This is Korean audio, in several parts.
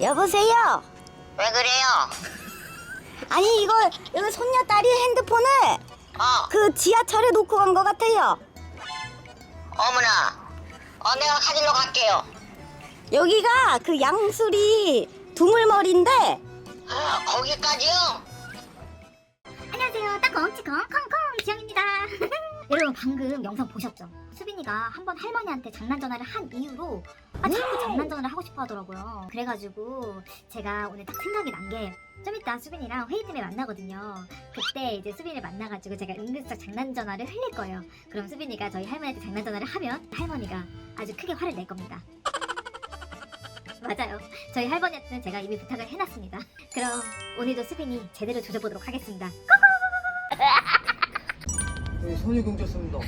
여보세요? 왜 그래요? 아니 이거 이거 손녀 딸이 핸드폰을 어, 그 지하철에 놓고 간 것 같아요. 어머나. 어, 내가 가지러 갈게요. 여기가 그 양수리 두물머리인데 어, 거기까지요? 안녕하세요. 땅콩 치콩 콩콩 지영입니다. 여러분 방금 영상 보셨죠? 수빈이가 한번 할머니한테 장난 전화를 한 이후로 아 자꾸 장난 전화를 하고 싶어 하더라고요. 그래가지고 제가 오늘 딱 생각이 난 게 좀 이따 수빈이랑 회의 때문에 만나거든요. 그때 이제 수빈이를 만나가지고 제가 은근슬쩍 장난 전화를 흘릴 거예요. 그럼 수빈이가 저희 할머니한테 장난 전화를 하면 할머니가 아주 크게 화를 낼 겁니다. 맞아요. 저희 할머니한테는 제가 이미 부탁을 해놨습니다. 그럼 오늘도 수빈이 제대로 조져보도록 하겠습니다. 네, 선유 경찰서입니다.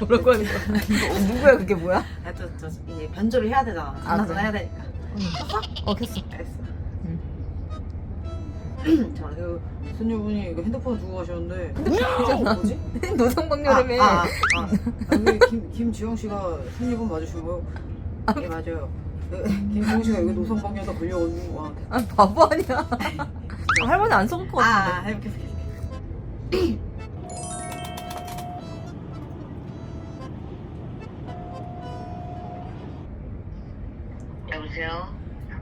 뭐라고 하는 거야? 누구야 그게 뭐야? 아, 저, 저, 이제 변조를 해야 되잖아. 아, 장난전 그래? 해야 되니까. 어 켰어 알겠어. 자, 그 선유분이 그 핸드폰 두고 가셨는데 핸드폰이잖아. 뭐지? 노성방뇨라며 아, 아, 아, 여기 김 김지영 씨가 선유분 맞으신 거요? 예 맞아요. 네, 김지영 씨가 여기 노선방뇨다 걸려가지고 와. 아 바보 아니야 할머니 안 속을 것 아, 아, 같은데 해볼게, 해볼게.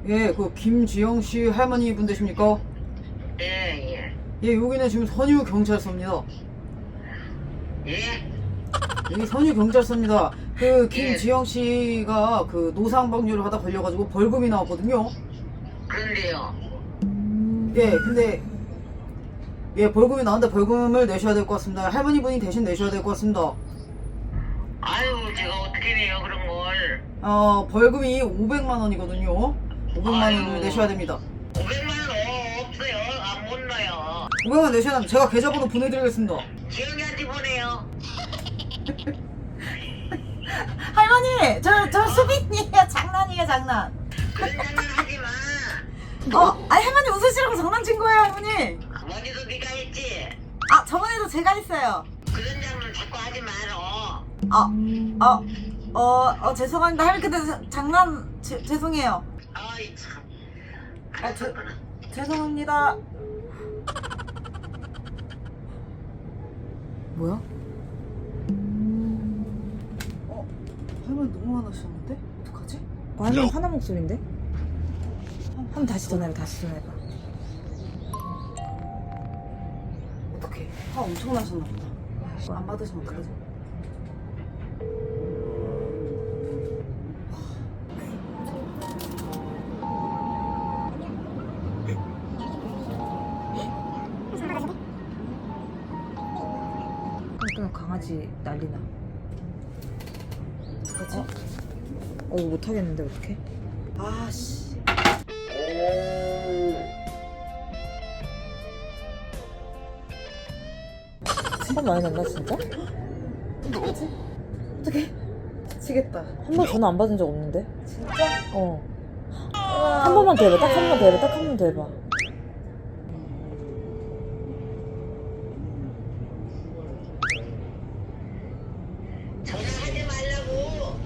예, 그 김지영 씨 할머니 분 되십니까? 예, 예. 예, 여기는 지금 선유 경찰서입니다. 예? 여기 선유 경찰서입니다. 그 김지영 씨가 그 노상방뇨를 하다 걸려가지고 벌금이 나왔거든요. 그런데요. 예, 근데 예 벌금이 나왔는데 벌금을 내셔야 될 것 같습니다. 할머니 분이 대신 내셔야 될 것 같습니다. 아유, 제가 어떻게 내요, 그런 걸. 어 벌금이 500만 원이거든요. 500만 아유. 원을 내셔야 됩니다. 500만 원 없어요. 안못 넣어요. 500만 내셔야 합니다. 제가 계좌번호 보내드리겠습니다. 지영이한테 보내요. 할머니! 저, 저 수빈이에요. 장난이에요, 장난. 그런 장난 하지 마. 어, 아니, 할머니 웃으시라고 장난친 거예요, 할머니. 먼저도 네가 했지. 아, 저번에도 제가 했어요. 그런 장난 자꾸 하지 말어. 어, 어, 어, 어, 죄송합니다. 할머니, 근데 자- 장난, 제, 죄송해요. 아이, 참. 아, 저- 죄송합니다. 뭐야? 할머니 너무 화나셨는데? 어떡하지? 할머니 화난 목소리인데? 한 번 다시 전화해봐 다시 전화해봐 어떡해. 화 엄청 나셨나 보다. 안 받으시면 어떡하지? 강아지 난리나 어떡하지? 어 이거 못하겠는데 어떡해? 아씨. 한번 많이 났나 진짜? 어떡해. 미치겠다. 한 번 전화 안 받은 적 없는데? 진짜? 어 한 번만 더 해봐 딱 한번더 해봐 딱 한번더 해봐 전화하지 말라고.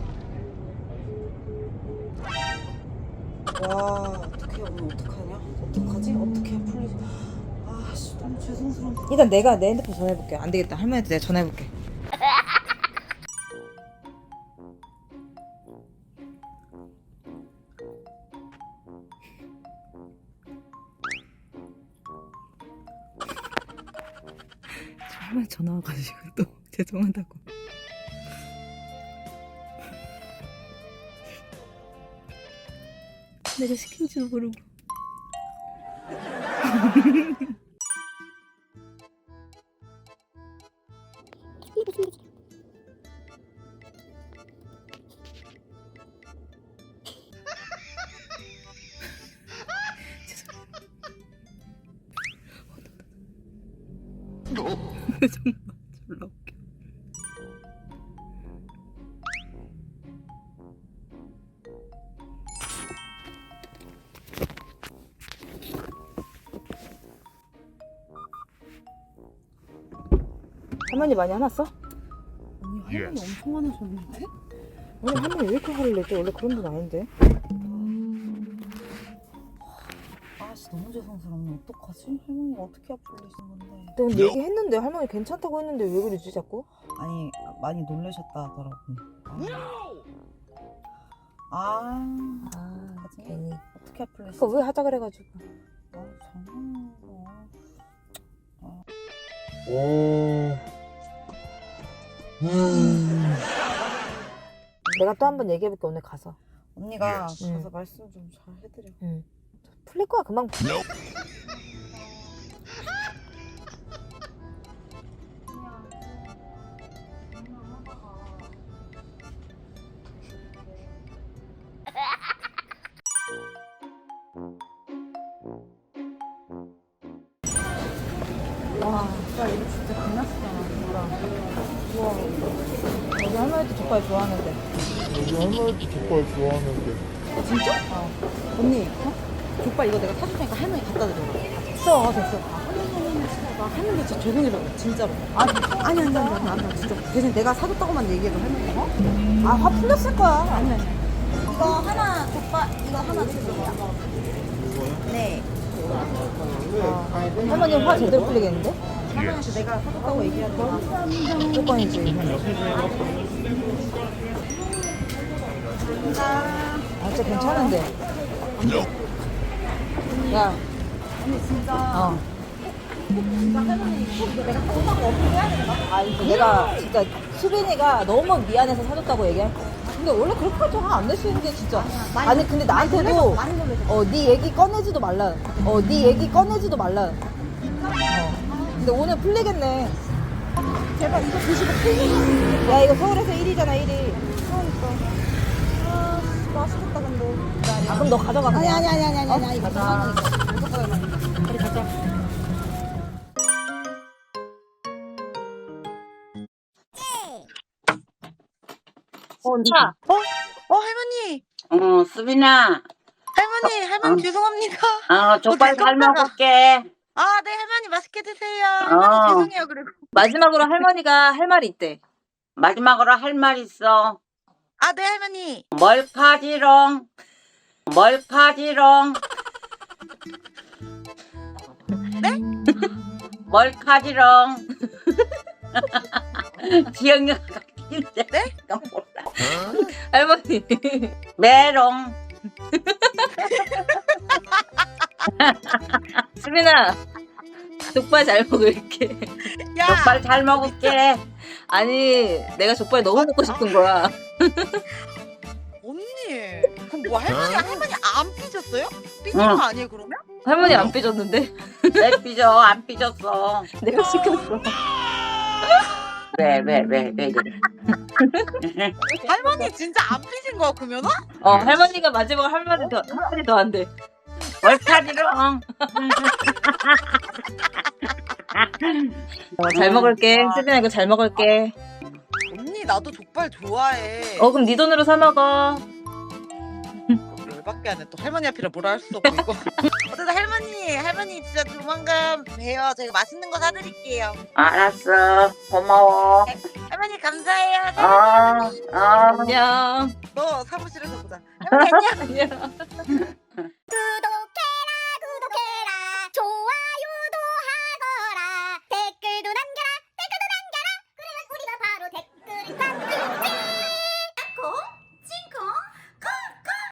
와, 어떡해. 오늘 어떡하냐? 어떡하지? 어떻게 풀리지? 아씨, 너무 죄송스러운데. 일단 내가 내 핸드폰 전화해볼게 안 되겠다 할머니한테 내가 전화해볼게 저 할머니 전화 와가지고 또 죄송하다고 내가 시킨지도 모르고. 정말 할머니 많이 화났어? 언니 할머니 엄청 화나셨는데? 아니 할머니 왜 이렇게 화를 내지? 원래 그런 분 아닌데 당황스럽네. 어떡하지? 할머니가 어떻게 아플리시는 건데? 내가 얘기했는데 할머니 괜찮다고 했는데 왜 그러지 자꾸? 아니 많이 놀라셨다 하더라고. 아, 아? 괜히 어떻게 아플리시? 그거 왜 하자 그래가지고 아, 장난이 야. 오. 내가 또 한 번 얘기해볼게 오늘 가서 언니가 응. 가서 말씀 좀 잘 해드려. 응. 풀릴 거야 금방 이거 진짜 끝났어. 우리 할머니도 족발 좋아하는데 우리 할머니도 족발 좋아하는데. 진짜? 어. 언니, 어? 족발 이거 내가 사줄 테니까 할머니 갖다 드려라. 됐어 됐어 나 할머니 진짜 죄송해서 그래, 진짜로. 아니, 아니, 아니, 아니, 아니, 아니, 진짜. 대신 내가 사줬다고만 얘기해도 할머니, 어? 아화 풀렸을 거야 아니, 아니. 이거 하나, 족발, 이거 하나 주세요. 네. 할머니 화 제대로 풀리겠는데? 할머니한테 내가 사줬다고 얘기하고. 무조건이지 아 진짜 괜찮은데 야 언니, 진짜. 어. 아, 이거 내가 진짜 수빈이가 너무 미안해서 사줬다고 얘기할 거야. 근데 원래 그렇게까지 화안낼 수 있는 게 진짜. 아니, 근데 나한테도 어, 네 얘기 꺼내지도 말라. 어, 네 얘기 꺼내지도 말라. 어. 근데 오늘 풀리겠네. 제발 이거 드시고 풀리겠네. 야, 이거 서울에서 1위잖아, 1위. 아, 맛있겠다, 근데. 아, 그럼 너 가져가. 아니, 아니, 아니, 아니, 아니, 아니, 이거 가자. 우리 가자. 차. 어, 할머니! 어, 수빈아. 할머니! 할머니 어. 죄송합니다. 어, 족발 잘. 먹을게. 아, 네, 할머니 맛있게 드세요. 어. 할머니 죄송해요, 그리고. 마지막으로 할머니가 할 말이 있대. 마지막으로 할 말 있어. 아, 네, 할머니. 멀카지롱. 멀카지롱. 네? 멀카지롱. 기억력 같은데. 네? 나 몰라. 할머니. 메롱. 수빈아. 족발 잘 먹을게. 야! 족발 잘 먹을게. 아니, 내가 족발 너무 먹고 싶은 거야. 언니. 그럼 뭐 할머니, 할머니 안 삐졌어요? 삐진 거 응. 아니에요, 그러면? 할머니 안 삐졌는데? 왜 삐져? 안 삐졌어. 내가 시켰어. 왜, 왜, 왜, 왜 그래. 할머니 진짜 안 삐진 거야, 그러면? 어, 할머니가 마지막 할 말이 더, 할 말이 더안 돼. 멀카지롱. 어, 잘 먹을게. 수빈아, 이거 잘 먹을게. 언니, 나도 족발 좋아해. 어, 그럼 네 돈으로 사 먹어. 열받게 하네. 또 할머니 앞이라 뭐라 할 수도 없고. 어쨌든 할머니, 할머니 진짜 조만간 봬요. 제가 맛있는 거 사드릴게요. 알았어. 고마워. 할머니 감사해요. 어, 어. 안녕. 너 사무실에서 보자. 할머니 안녕. 안녕.